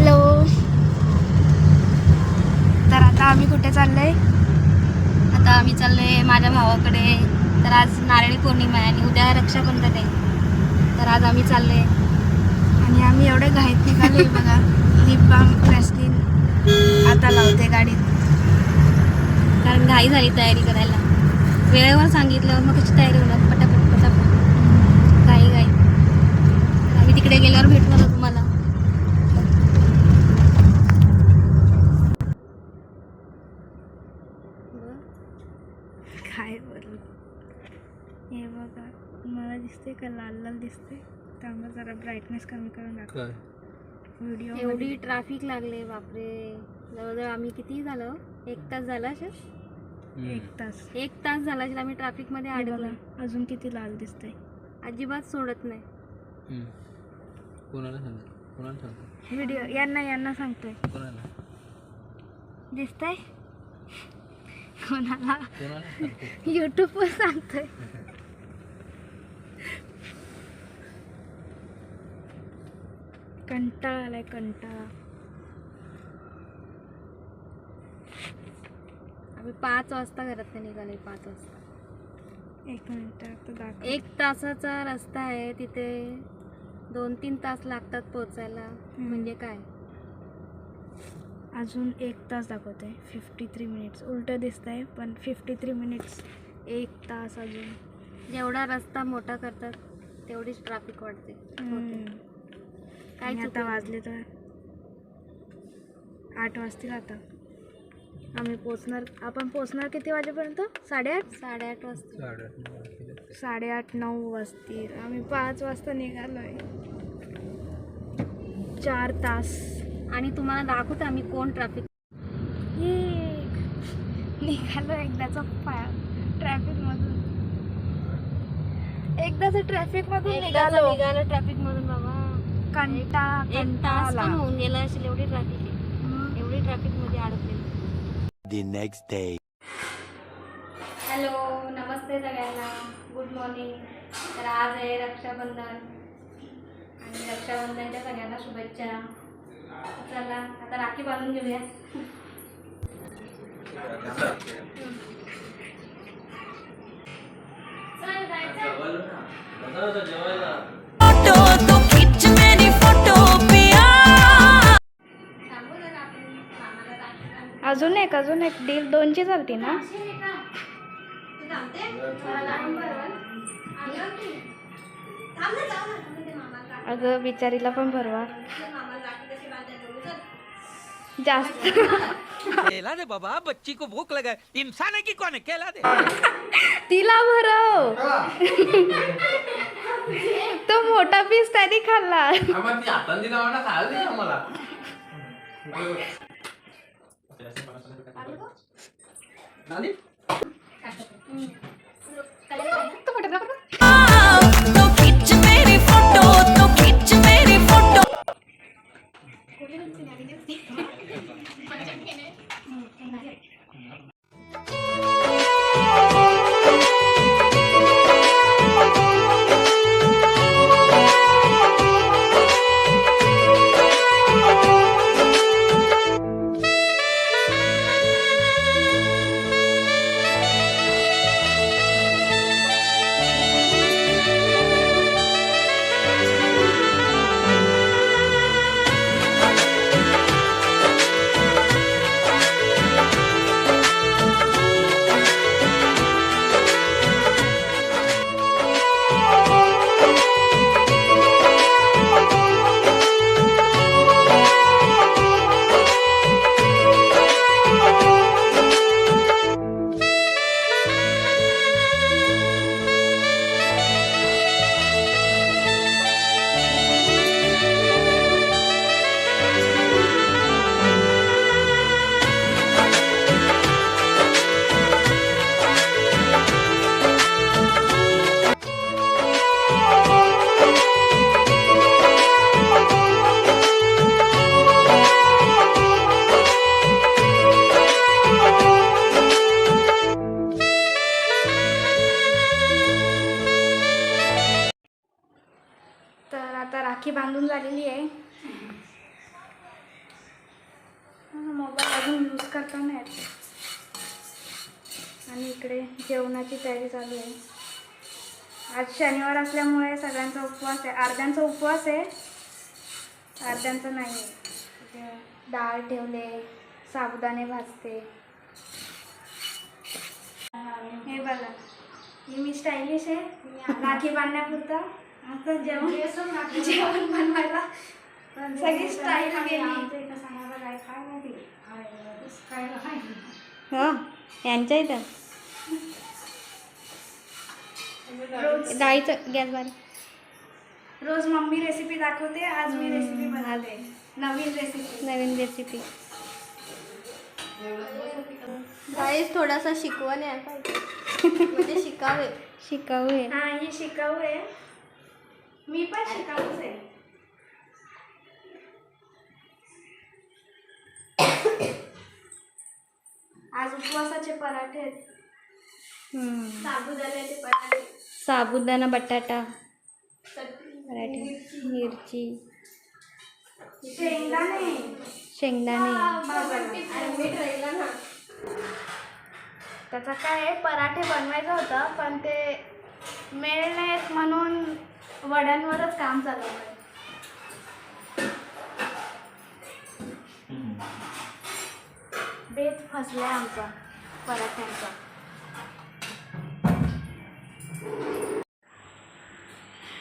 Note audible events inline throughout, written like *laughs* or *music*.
Hello. तर आता आम्ही कुठे चाललोय? आता आम्ही चाललोय माझ्या भावाकडे. तर आज नारळी पौर्णिमा आहे आणि उद्या रक्षाबंधन आहे. तर आज आम्ही चाललोय. आणि आम्ही एवढे घाईत निघाले बघा. लिप बाम आता लावते गाडीत. कारण घाई झाली तयारी करायला. वेळेवर सांगितलं मग कशी तयारी होणार? लाल लाल दिसते त्यामुळे जरा ब्राईटनेस कमी करून टाक काय? व्हिडिओ एवढी ट्रॅफिक लागले बापरे. जवळजवळ आम्ही किती झालं? एक तास झाला असेल? एक तास. एक तास झाला असेल आम्ही ट्रॅफिकमध्ये हे अडकलो. बघा अजून किती लाल दिसतंय. अजिबात सोडत नाही. कोणाला सांगतो कोणाला सांगतो व्हिडिओ यांना यांना सांगतोय. कोणाला? दिसतंय? *laughs* कोणाला? कोणाला सांगतो युट्यूबवर सांगतोय. *laughs* कंटाळा आलाय कंटाळा आम्ही पाच वाजता घरात निघाले पाच वाजता. एक मिनिट एक तासाचा रस्ता आहे तिथे. दोन तीन तास लागतात पोचायला. म्हणजे काय? अजून एक तास दाखवते. फिफ्टी थ्री मिनिट्स उलटं दिसत आहे पण फिफ्टी थ्री मिनिट्स एक तास अजून. जेवढा रस्ता मोठा करतात तेवढीच ट्रॅफिक वाढते. काय आणि आता? वाजले तर आठ वाजतील आता. आम्ही पोचणार आपण पोचणार किती वाजेपर्यंत? साडेआठ? साडेआठ वाजता साडेआठ नऊ वाजतील. आम्ही पाच वाजता निघालोय. चार तास. आणि तुम्हाला दाखवतो आम्ही कोण ट्रॅफिक ये. निघालो एकदाचा ट्रॅफिक मधून. एकदाच ट्रॅफिक मधून निघालो. निघालं ट्रॅफिक एक तास पण होऊन गेला असेल एवढी ट्रॅफिक आहे. एवढी ट्रॅफिकमध्ये अडकले. The next day. हॅलो नमस्ते सगळ्यांना. गुड मॉर्निंग तर आज आहे रक्षाबंधन. आणि रक्षाबंधनच्या सगळ्यांना शुभेच्छा. चला आता राखी बांधून घेऊया. चल, जायचं? अजून एक अजून एक. डील दोनची चालती ना? आहे अगं बिचारीला पण भरवा. जास्त. केला दे बाबा बच्ची को भूख लगा. है। इंसान है कि कौन है? केला दे. तिला भरव. तो मोठा पीस त्याने खाल्ला. आम्हाला ती हाताने अजून यूज करता नाही येत. आणि इकडे जेवणाची तयारी चालू आहे. आज शनिवार असल्यामुळे सगळ्यांचा उपवास आहे. अर्ध्यांचा उपवास आहे. अर्ध्यांचा नाही. आहे डाळ ठेवले साबुदाणे भाजते. हे बघा ही मी स्टायलिश आहे. *laughs* राखी बांधण्यापुरता. आता जेवण जेवण बनवायला. सगळी स्टाईल गेली. हो यांच्या इथं? डाळीचं गॅस बारीक रोज मम्मी रेसिपी दाखवते आज मी रेसिपी बनवते. नवीन रेसिपी नवीन रेसिपी गाईस थोडासा शिकवण आहे म्हणजे शिकावे. शिकाऊ आहे हा ही शिकाऊ आहे. मी पण शिकाऊच आहे. आज उपवासाचे पराठे आहेत. हम्म. साबुदाण्याचे पराठे. साबुदाणा बटाटा पराठे मिरची. शेंगदाणे. शेंगदाणे. त्याचा काय आहे पराठे बनवायचं होतं पण ते मेळ नाहीत म्हणून वड्यांवरच काम चालू आहे. बेत फसलाय आमचा पराठ्यांचा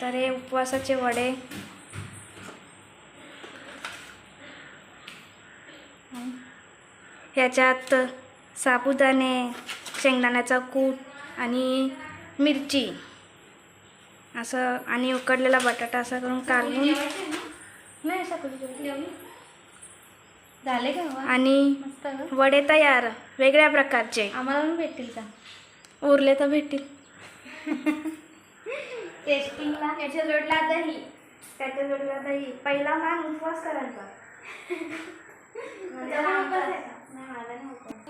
तर हे उपवासाचे वडे. ह्याच्यात साबुदाणे शेंगदाण्याचा कूट आणि मिरची. असं आणि उकडलेला बटाटा असं करून काढून नाही झाले का वा? आणि मस्त गं. वडे तयार वेगळ्या प्रकारचे. आम्हाला पण भेटतील का? उरले तर भेटतील. टेस्टिंगला याच्या जोडला दही. त्याच्या जोडला दही. पहिला मान उपवास करायचा. *laughs* उपवास आहे. का? नाही, माझा नाही उपवास.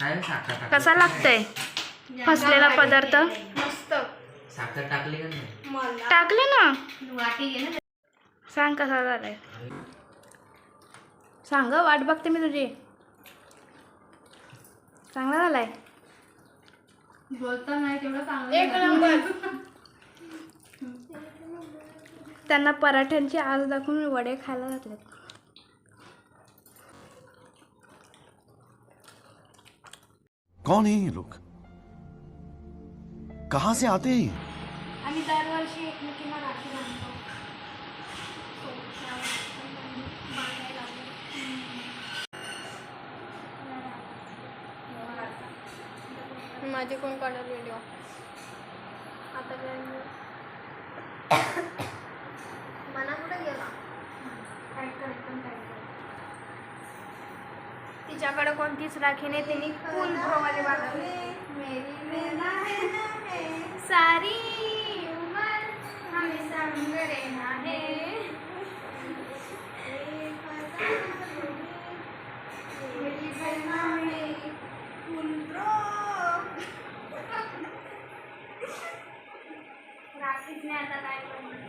काय साखर टाकली? कसा लागतंय? फसलेला पदार्थ. मस्त. साखर टाकली का नाही? टाकले ना. वाटी घे ना. सांग कसा झालाय. सांग वाट बघते मी तुझी. चांगला झालाय. बोलता नाही तेवढं चांगलं त्यांना पराठ्यांची आज दाखवून मी वडे खायला घातलेत. कौन है ये लोग? कहां से आते हैं ये? आम्ही दरवर्षी एकमेकींना राखी बांधतो. माझे कोण काढेल व्हिडिओ आता काय? मना कुठे गेला? तिच्याकडे कोणतीच राखी नाही तिने फुल प्रोमध्ये बांधली. सारी उमर. हमेशा संग रहना है मेरी बेना है फुल प्रो राखीच नाही आता काय करणार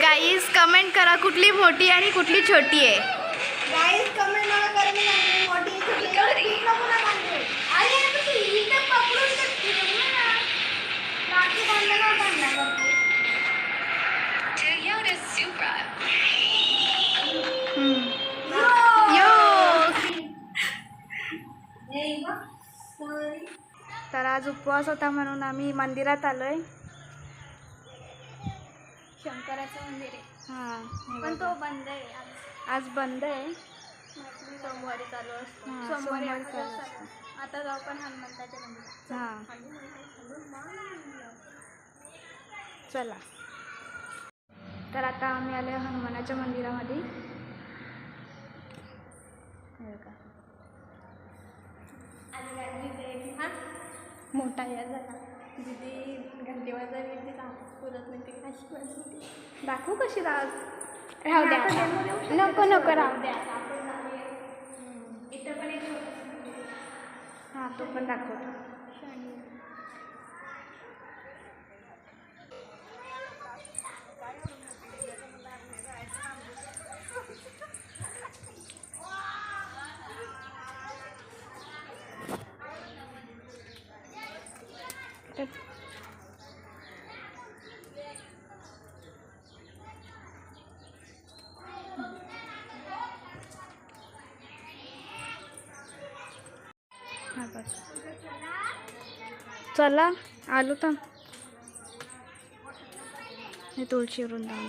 गाईज कमेंट करा कुठली मोठी आणि कुठली छोटी आहे. गाईज कमेंट मला करणे मोठी ना. अरे आता तू इथं पकडून ना. तू. यो तर आज उपवास होता म्हणून आम्ही मंदिरात आलोय. शंकराचं मंदिर आहे. हां पण तो बंद आहे आज. आज बंद आहे. सोमवारी चालू असतो. हां, सोमवारी सोमवारी आठ चालू वाजता. आता जाऊ पण हनुमंताच्या मंदिरात. हां. चला. तर आता आम्ही आलो हनुमानाच्या मंदिरामध्ये. हे बघा. मोठा या झाला. दिदी घंटे वाजवली ते पुरत नाही ते. कशी दाखवू कशी राहत राहू द्या आता. नको नको राहू द्या इथं पण एक हां तो पण दाखवतो हा चला आलो तर. हे तुळशी वृंदावन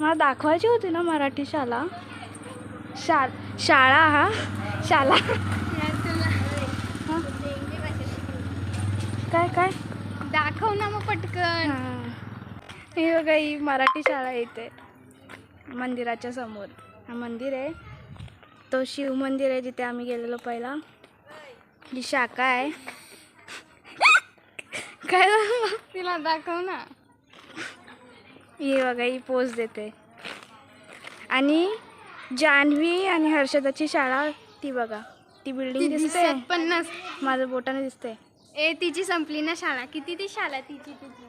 मला दाखवायची होती ना मराठी शाळा? शा शाळा हा? हा? काय काय? दाखव ना मग पटकन. हां. बघा ही मराठी शाळा इथे. मंदिराच्या समोर. हा मंदिर आहे. तो शिव मंदिर आहे जिथे आम्ही गेलेलो पहिला. ही शाखा आहे. काय? तिला दाखव ना. ही बघा ही पोच देते. आणि जान्हवी आणि हर्षदाची शाळा ती बघा. ती बिल्डिंग दिसते. दिसत पण नस माझं बोटाने दिसते. ए तिची संपली ना शाळा. किती ती शाळा तिची तिची?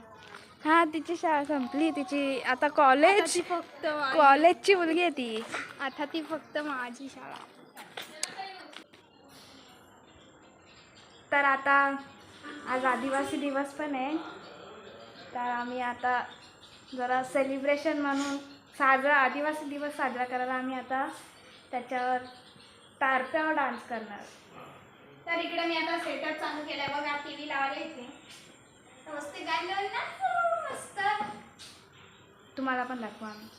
हा तिची शाळा संपली. तिची आता कॉलेज फक्त कॉलेजची मुलगी आहे ती. आता ती फक्त माझी शाळा. तर आता आज आदिवासी दिवस पण आहे. तर आम्ही आता जरा सेलिब्रेशन म्हणून साजरा आदिवासी दिवस साजरा करायला आम्ही आता त्याच्यावर तारप्यावर डान्स करणार. तर इकडे मी आता सेटअप चालू केलाय. बघा टी व्ही लावले इथे तर मस्त गायलं ना हो, मस्त. तुम्हाला पण दाखवा आम्ही.